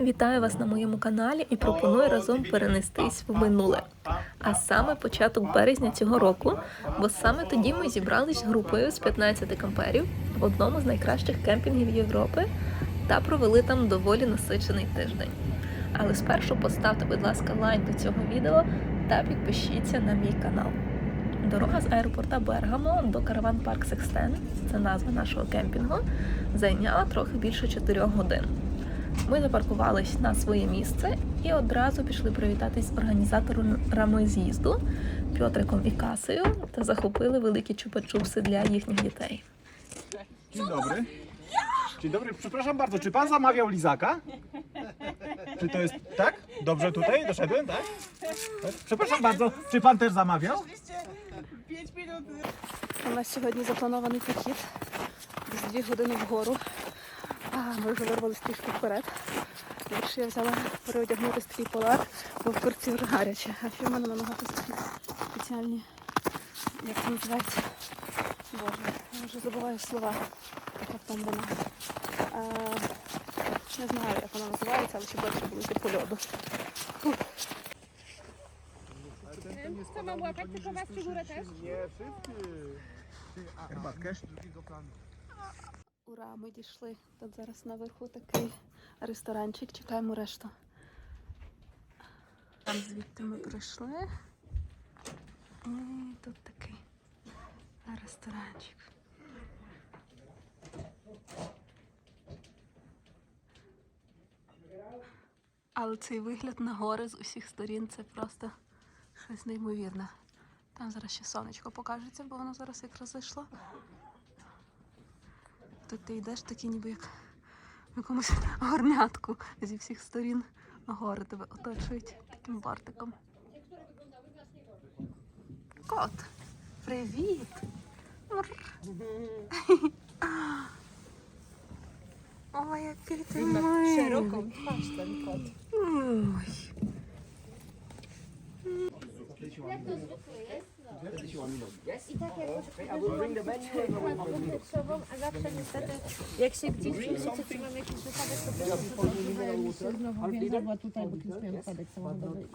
Вітаю вас на моєму каналі і пропоную разом перенестись в минуле. А саме початок березня цього року, бо саме тоді ми зібрались групою з 15 камперів в одному з найкращих кемпінгів Європи та провели там доволі насичений тиждень. Але спершу поставте, будь ласка, лайк до цього відео та підпишіться на мій канал. Дорога з аеропорта Бергамо до караван парк Секстен, це назва нашого кемпінгу, зайняла трохи більше 4 годин. Ми запаркувались на своє місце і одразу пішли привітатись з організаторами з'їзду Пьотриком і Касею та захопили великі чупа-чупси для їхніх дітей. Dzień dobry. Dzień dobry, przepraszam bardzo, czy pan zamawiał lizaka? Czy to jest tak? Dobrze tutaj doszedłem, tak? tak? Przepraszam bardzo, czy pan też zamawiał? У нас сьогодні запланований похід десь дві години вгору. А, ми вже вирвались трішки вперед. Якщо я взяла переодягнути такий полар, бо в Турції вже гаряче. А ще в мене на ногах такі спеціальні, як це називається? Боже, я вже забуваю слова. Як там вона. А, не знаю, як вона називається, але легше було йти по льоду. Co mam łapać? Tylko was czy górę też? Herbatkę. Ура, ми дійшли. Тут зараз наверху такий ресторанчик, чекаємо решту. Там звідти ми прийшли. І тут такий ресторанчик. Але цей вигляд на гори з усіх сторін це просто щось неймовірне. Там зараз ще сонечко покажеться, бо воно зараз якраз зайшло. Тут ти йдеш такий ніби як в якомусь горнятку зі всіх сторін гори тебе оточують таким бортиком. Кот, привіт! Ой, який ти милий. Twarz ten kot. Ой. I tak jak już uderzyłam przykład punkty sobą, a zawsze niestety jak się gdzieś przyjrzycie, to też przygotowuję mi bo tutaj, bo kiedyś miałam wypadek samochodowy.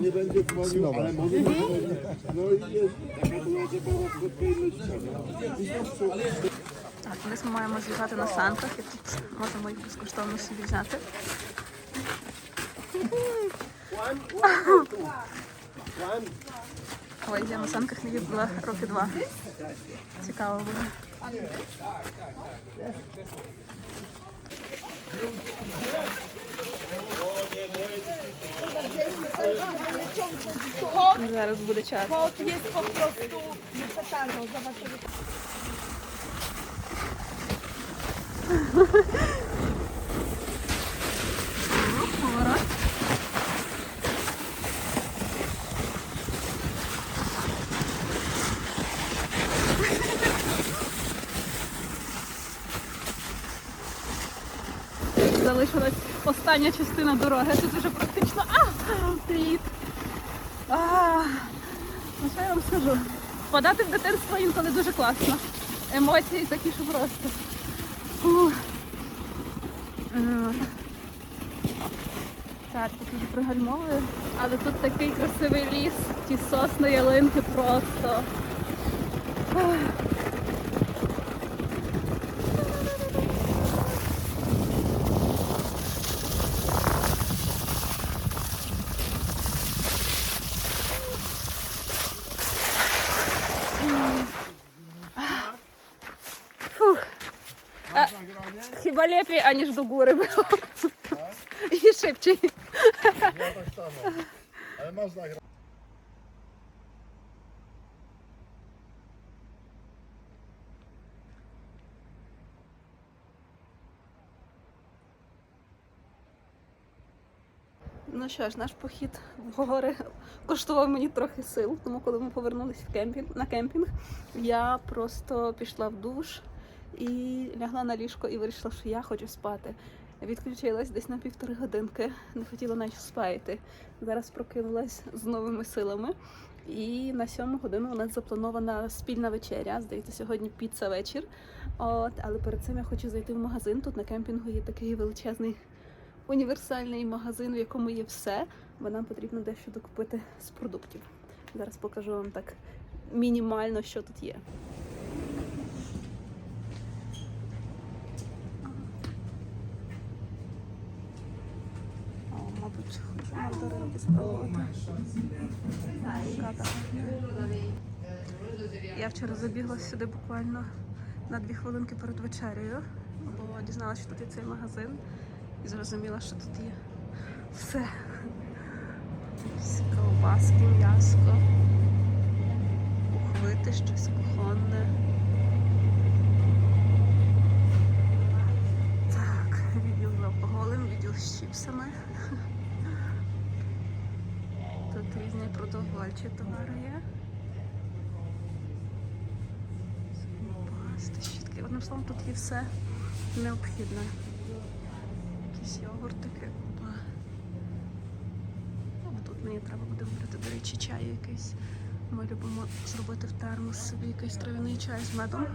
Nie będzie dzwonił, ale może mhm. No i jest. Tak, to jest moja możliwa na sankach, jak może moich bezkosztownych bliźniaczy. Ой, я на санках не їздила роки два. Цікаво буде. Зараз буде час. Kot jest po prostu Залишилась остання частина дороги. Тут вже практично. А! Привіт! А, ну що я вам скажу? Впадати в дитинство інколи дуже класно. Емоції такі, що просто. Фу. Е, так, тут пригальмовую. Але тут такий красивий ліс, ті сосни, ялинки просто. Ах. Фух. А, Chyba lepiej, aniż do góry było. I szybciej. Ale można grać. Ну що ж, наш похід в гори коштував мені трохи сил, тому коли ми повернулися в кемпінг, на кемпінг, я просто пішла в душ і лягла на ліжко і вирішила, що я хочу спати. Відключилась десь на півтори годинки, не хотіла навіть спати. Зараз прокинулась з новими силами. І на сьому годину у нас запланована спільна вечеря. Здається, сьогодні піца вечір. От, але перед цим я хочу зайти в магазин. Тут на кемпінгу є такий величезний універсальний магазин, в якому є все, бо нам потрібно дещо докупити з продуктів. Зараз покажу вам так мінімально, що тут є. Я вчора забігла сюди буквально на дві хвилинки перед вечерею, бо дізналася, що тут є цей магазин і зрозуміла, що тут є все. Ковбаски, м'яско, ухвити, щось кухонне. Так, відділ з алкоголем, відділ з чіпсами. Тут різні продовольчі товари є. Пасти, щітки. Одним словом, тут є все необхідне. Якісь йогуртики, купа. Ну, Тут мені треба буде вибрати, до речі, чай якийсь. Ми любимо зробити в термос собі якийсь трав'яний чай з медом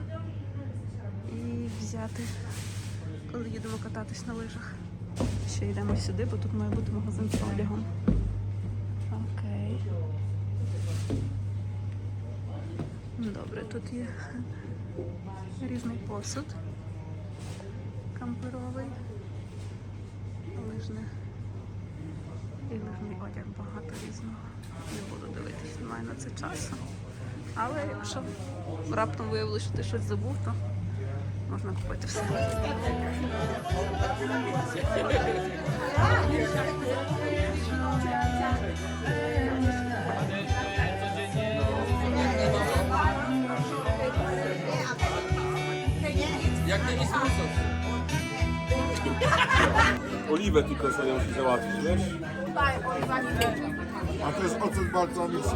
і взяти, коли їдемо кататись на лижах. Ще йдемо сюди, бо тут має бути магазин з одягом. Окей. Добре, тут є різний посуд камперовий, лижне і лижний одяг багато різного. Не буду дивитись, немає на це часу. Але якщо раптом виявилося, що ти щось забув, то можна купити все. Oliwę tylko sobie musi załatwić, wiesz? A to jest ocet balsamiczny?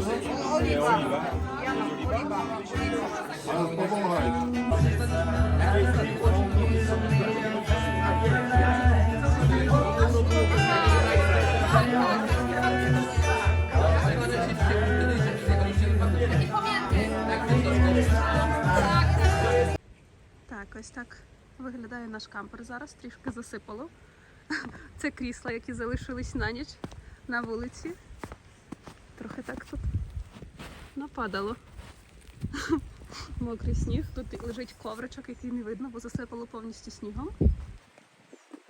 Nie, oliwę. Ale powąchaj. Так, ось так виглядає наш кампер зараз, трішки засипало. Це крісла, які залишились на ніч на вулиці. Трохи так тут нападало. Мокрий сніг. Тут лежить ковричок, який не видно, бо засипало повністю снігом.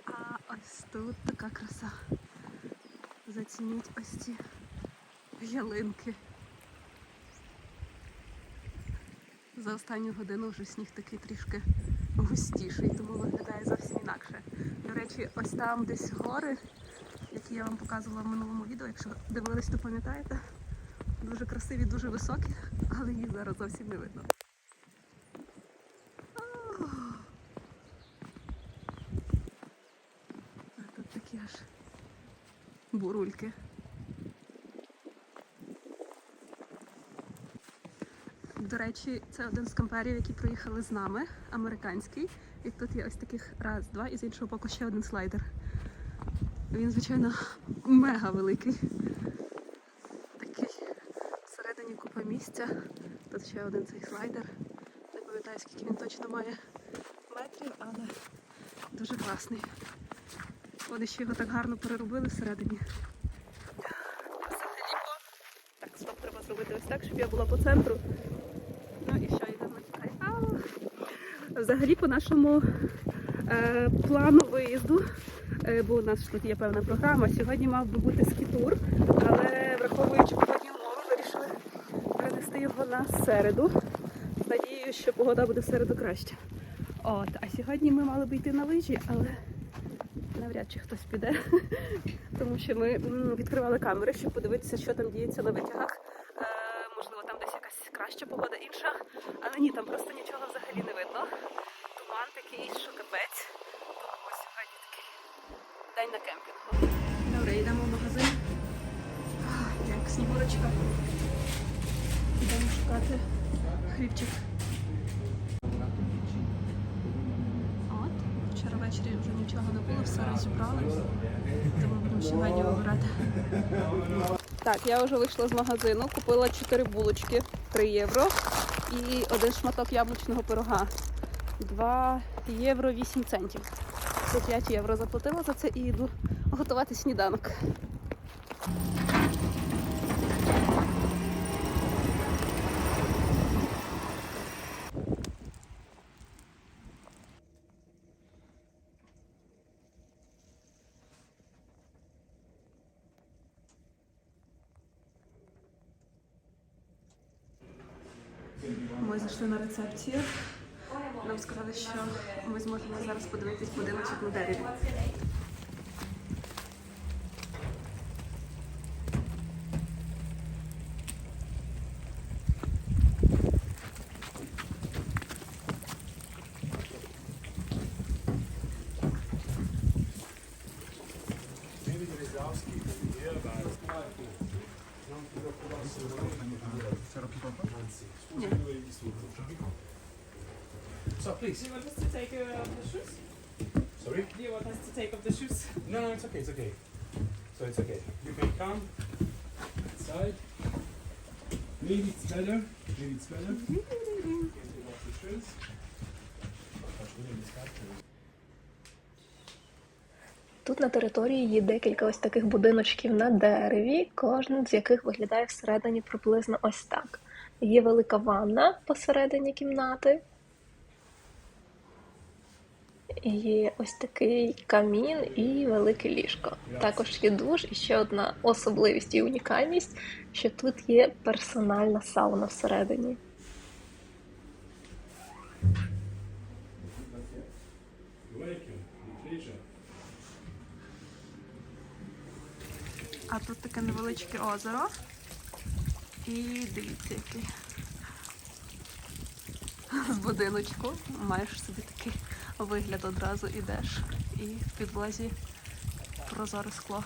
А ось тут така краса. Зацініть ось ці ялинки. За останню годину вже сніг такий трішки густіший, тому виглядає зовсім інакше. До речі, ось там десь гори, які я вам показувала в минулому відео, якщо дивились, то пам'ятаєте. Дуже красиві, дуже високі, але їх зараз зовсім не видно. Тут такі аж бурульки. До речі, це один з камперів, які приїхали з нами, американський. І тут є ось таких раз, два, і з іншого боку ще один слайдер. Він, звичайно, мега великий. Такий всередині купа місця. Тут ще один цей слайдер. Не пам'ятаю, скільки він точно має метрів, але дуже класний. Вони ще його так гарно переробили всередині. Так, стоп, треба зробити ось так, щоб я була по центру. Ну і що, йдемо тікай. Взагалі по нашому е, плану виїзду, е, бо у нас тут є певна програма. Сьогодні мав би бути скітур, але враховуючи погодні умови, вирішили перенести його на середу. З надією, що погода буде в середу краще. От, а сьогодні ми мали би йти на лижі, але навряд чи хтось піде, тому що ми відкривали камери, щоб подивитися, що там діється на витягах. Е, можливо, там десь якась краща погода інша, але ні, там просто нічого взагалі не видно. Туман такий, що капець. Тому сьогодні такий день на кемпінгу. Добре, йдемо в магазин. Ах, Як снігурочка. Йдемо шукати хлібчик. От, вчора ввечері вже нічого не було, все розібрали. Тому будемо ще мені вибирати. Так, я вже вийшла з магазину, купила 4 булочки 3 євро і один шматок яблучного пирога. 2 євро 8 центів. По 5 євро заплатила за це і йду готувати сніданок. Ми зайшли на рецепцію. Нам сказали, що ми зможемо зараз подивитись будиночок на дереві. So please. Do you want us to take uh, the shoes? Sorry? Do you want us to take off the shoes? No, no, it's okay, it's okay. So it's okay. You can come inside. Maybe it's better. Maybe it's better. Can take off the shoes. Тут на території є декілька ось таких будиночків на дереві, кожен з яких виглядає всередині приблизно ось так. Є велика ванна посередині кімнати. Є ось такий камін і велике ліжко. Також є душ і ще одна особливість і унікальність, що тут є персональна сауна всередині. А тут таке невеличке озеро. І дивіться, який з будиночку. Маєш собі такий вигляд одразу ідеш. І в підлозі прозоре скло.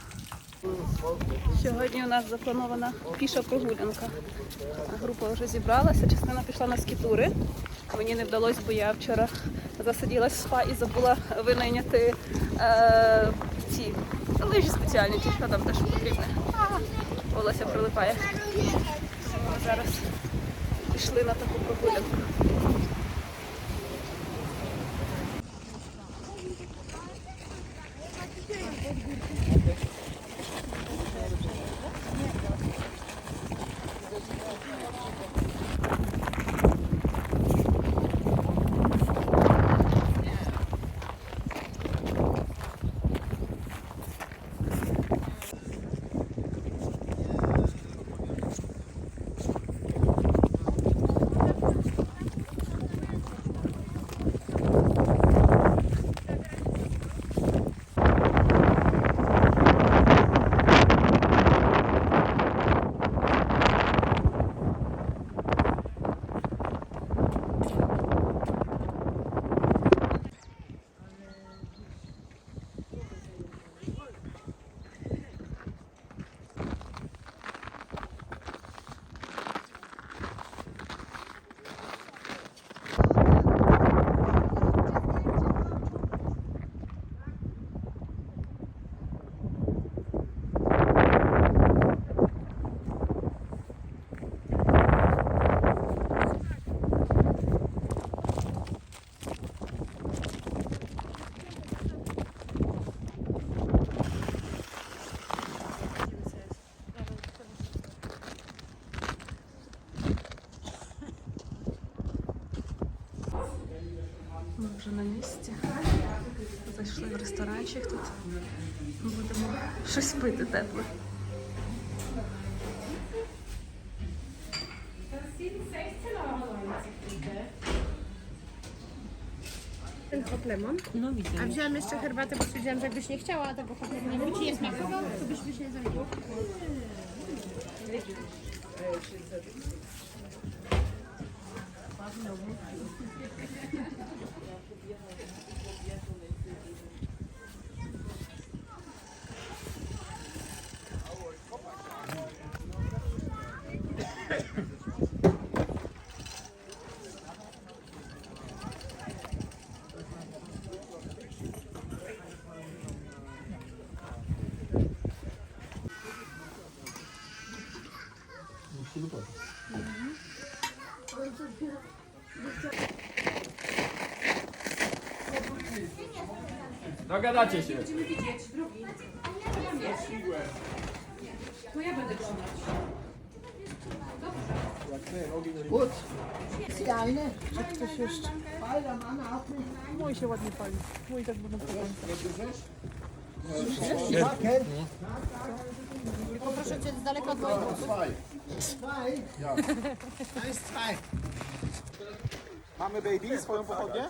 Сьогодні у нас запланована піша прогулянка. Група вже зібралася, частина пішла на скітури. Мені не вдалося, бо я вчора засиділась в спа і забула винайняти е, ці лижі спеціальні, чи що там теж потрібне. Волосся прилипає. Ми зараз пішли на таку прогулянку. їх тут. Ми будемо щось пити. Ten hople mam. No widzę. A wziąłem jeszcze herbatę, bo stwierdziłam, że jakbyś nie chciała, to bo hople nie by nie smakował, to byś byś nie zrobił. Mm. Dogadacie się. Będziemy widzieć, drogi. To ja będę trzymać. Gut. Jest eine. Hat ktoś jeszcze? Mój się ładnie pali. Mój tak będą pali. Tylko proszę cię z daleka od mojego. Zwei. Ja. Eins, zwei. Mamy baby swoją pochodnię?